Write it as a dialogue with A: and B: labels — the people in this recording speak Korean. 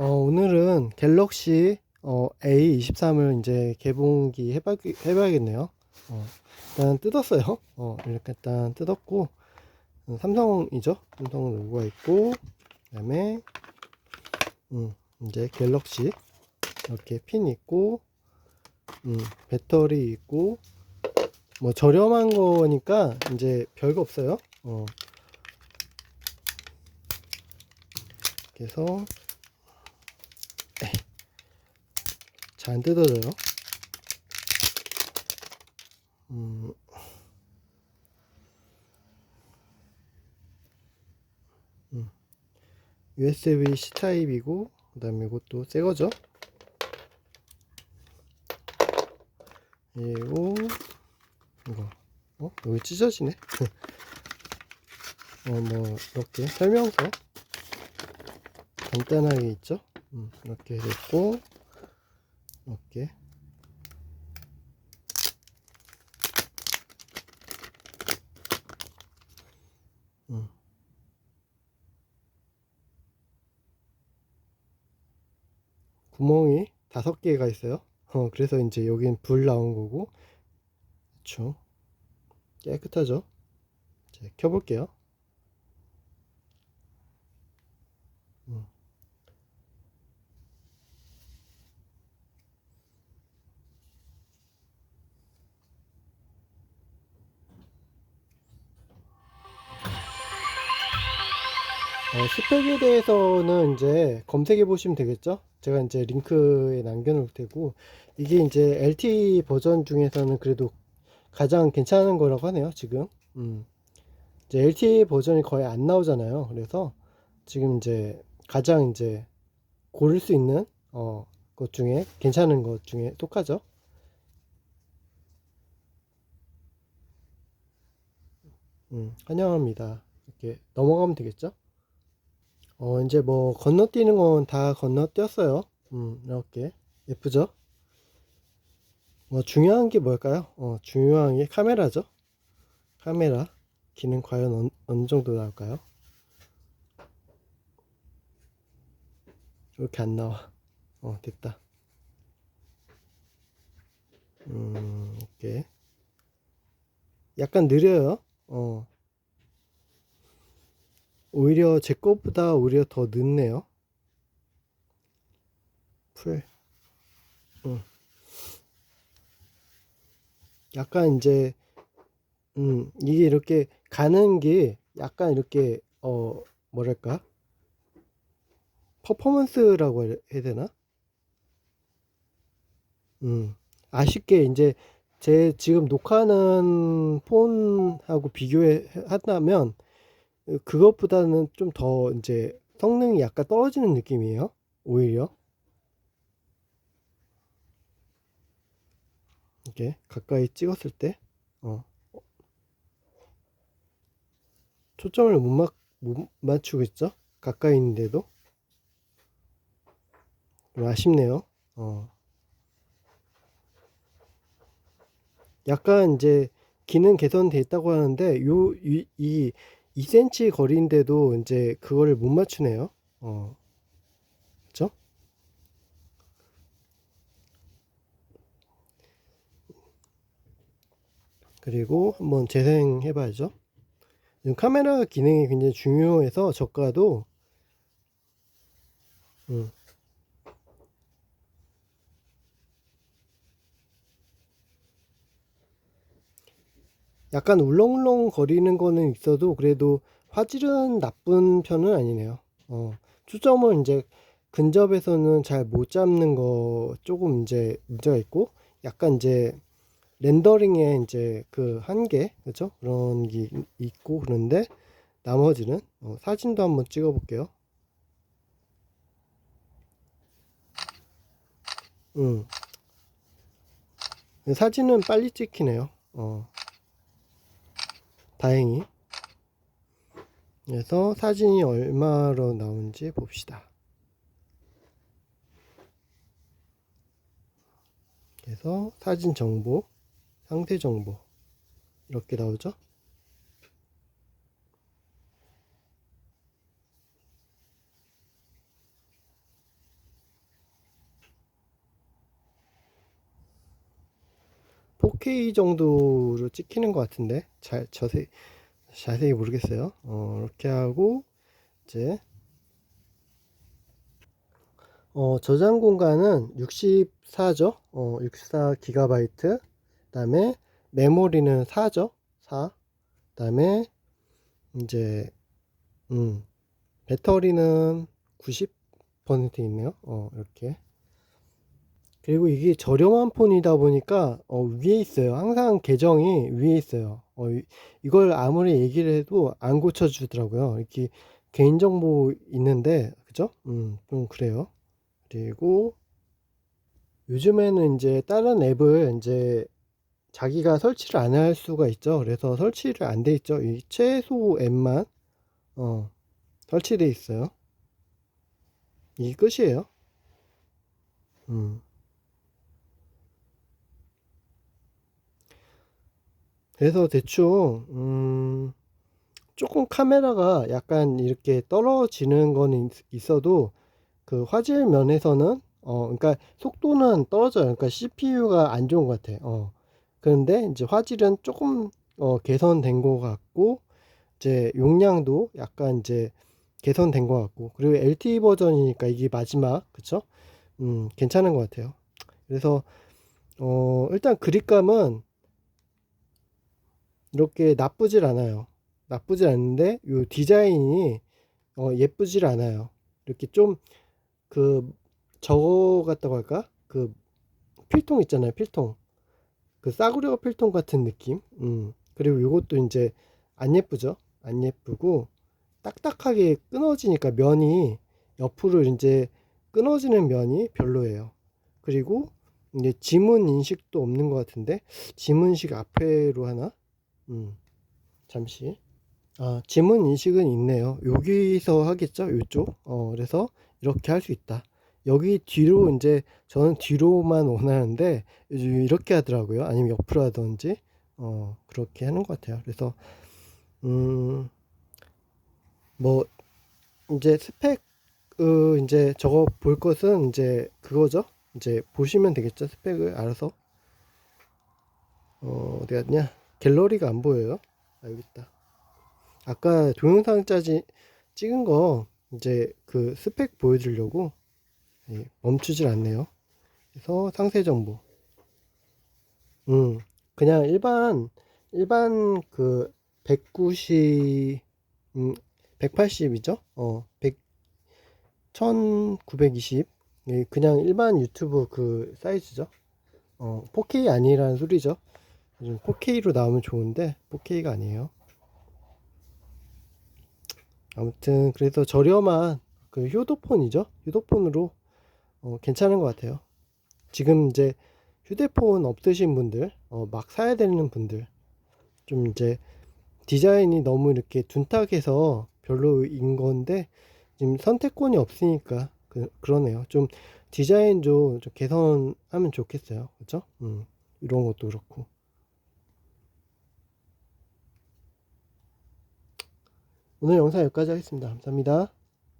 A: 어, 오늘은 갤럭시 어, A23을 이제 개봉기 해봐, 해봐야겠네요. 어, 일단 뜯었어요. 어, 이렇게 일단 뜯었고, 음, 삼성이죠. 삼성 로고가 있고, 그 다음에, 음, 이제 갤럭시, 이렇게 핀 있고, 음, 배터리 있고, 뭐 저렴한 거니까 이제 별거 없어요. 어. 그래서 잘 안 뜯어져요. 음. 음. USB-C 타입이고 그 다음에 이것도 새 거죠. 그리고 이거 어? 여기 찢어지네. 어뭐 이렇게 설명서 간단하게 있죠. 음, 이렇게 됐고 이렇게 음. 구멍이 다섯 개가 있어요. 어, 그래서 이제 여긴 불 나온 거고, 그쵸. 깨끗하죠. 이제 켜볼게요. 스펙에 대해서는 이제 검색해 보시면 되겠죠? 제가 이제 링크에 남겨 놓을 테고, 이게 이제 LTE 버전 중에서는 그래도 가장 괜찮은 거라고 하네요, 지금. 음. 이제 LTE 버전이 거의 안 나오잖아요. 그래서 지금 이제 가장 이제 고를 수 있는, 어, 것 중에 괜찮은 것 중에 속하죠. 음, 환영합니다. 이렇게 넘어가면 되겠죠? 어, 이제 뭐 건너뛰는 건 다 건너뛰었어요. 음, 이렇게 예쁘죠? 뭐 중요한 게 뭘까요? 어, 중요한 게 카메라죠. 카메라 기능 과연 어느, 어느 정도 나올까요? 이렇게 안 나와. 어, 됐다. 음, 이렇게 약간 느려요. 어. 오히려 제 것보다 오히려 더 늦네요. 풀. 음. 약간 이제 음, 이게 이렇게 가는 게 약간 이렇게 어 뭐랄까? 퍼포먼스라고 해야 되나? 음. 아쉽게 이제 제 지금 녹화하는 폰하고 비교해 한다면 그것보다는 좀 더 이제 성능이 약간 떨어지는 느낌이에요. 오히려. 이렇게 가까이 찍었을 때, 어. 초점을 못, 막, 못 맞추겠죠? 가까이 있는데도. 좀 아쉽네요. 어. 약간 이제 기능 개선돼 있다고 하는데, 요, 이, 이 2cm 거리인데도 이제 그거를 못 맞추네요. 어. 그쵸? 그리고 한번 재생해 봐야죠. 지금 카메라 기능이 굉장히 중요해서 저가도 음. 약간 울렁울렁 거리는 거는 있어도 그래도 화질은 나쁜 편은 아니네요. 어, 초점을 이제 근접에서는 잘 못 잡는 거 조금 이제 문제가 있고 약간 이제 렌더링에 이제 그 한계 그죠 그런 게 있고 그런데 나머지는 어, 사진도 한번 찍어 볼게요. 음. 사진은 빨리 찍히네요. 어. 다행히. 그래서 사진이 얼마로 나온지 봅시다. 그래서 사진 정보, 상태 정보 이렇게 나오죠. 4K 정도로 찍히는 것 같은데 잘 자세히 자세히 모르겠어요. 어, 이렇게 하고 이제 어, 저장 공간은 64죠. 어, 64 기가바이트. 그다음에 메모리는 4죠. 4. 그다음에 이제 음, 배터리는 90% 있네요. 어, 이렇게. 그리고 이게 저렴한 폰이다 보니까 어, 위에 있어요. 항상 계정이 위에 있어요. 어, 이- 이걸 아무리 얘기를 해도 안 고쳐주더라고요. 이렇게 개인정보 있는데, 그죠? 음, 좀 그래요. 그리고 요즘에는 이제 다른 앱을 이제 자기가 설치를 안 할 수가 있죠. 그래서 설치를 안 돼 있죠. 이 최소 앱만 어, 설치돼 있어요. 이게 끝이에요. 음. 그래서 대충 음, 조금 카메라가 약간 이렇게 떨어지는 있- 있어도 그 화질 면에서는 어 그러니까 속도는 떨어져요. 그러니까 CPU가 안 좋은 것 같아. 어. 그런데 이제 화질은 조금 어 개선된 것 같고 이제 용량도 약간 이제 개선된 것 같고 그리고 LTE 버전이니까 이게 마지막 그쵸? 음 괜찮은 것 같아요. 그래서 어 일단 그립감은 이렇게 나쁘질 않아요. 나쁘질 않은데 요 디자인이 어 예쁘질 않아요. 이렇게 좀 그 저거 같다고 할까? 그 필통 있잖아요. 필통. 그 싸구려 필통 같은 느낌. 음. 그리고 요것도 이제 안 예쁘죠? 안 예쁘고 딱딱하게 끊어지니까 면이 옆으로 이제 끊어지는 면이 별로예요. 그리고 이제 지문 인식도 없는 것 같은데 지문식 앞에로 하나? 음. 잠시. 아, 지문 인식은 있네요. 여기서 하겠죠? 요쪽. 어, 그래서 이렇게 할 수 있다. 여기 뒤로 이제 저는 뒤로만 원하는데 이렇게 하더라고요. 아니면 옆으로 하든지 어, 그렇게 하는 것 같아요. 그래서 음, 뭐 이제 스펙 어, 이제 저거 볼 것은 이제 그거죠. 이제 보시면 되겠죠. 스펙을 알아서. 어, 어디 갔냐? 갤러리가 안 보여요. 아, 여기 있다. 아까 동영상 짜지 찍은 거 이제 그 스펙 보여주려고 예, 멈추질 않네요. 그래서 상세 정보. 음, 그냥 일반 일반 그 190, 음, 180이죠? 어, 100, 1920. 예, 그냥 일반 유튜브 그 사이즈죠. 어, 4K 아니라는 소리죠. 요즘 4K로 나오면 좋은데 4K가 아니에요. 아무튼 그래서 저렴한 그 효도폰이죠. 효도폰으로 어, 괜찮은 것 같아요. 지금 이제 휴대폰 없으신 분들, 어, 막 사야 되는 분들, 좀 이제 디자인이 너무 이렇게 둔탁해서 별로인 건데 지금 선택권이 없으니까 그, 그러네요. 좀 디자인도 좀 개선하면 좋겠어요. 그죠? 음, 이런 것도 그렇고. 오늘 영상 여기까지 하겠습니다. 감사합니다.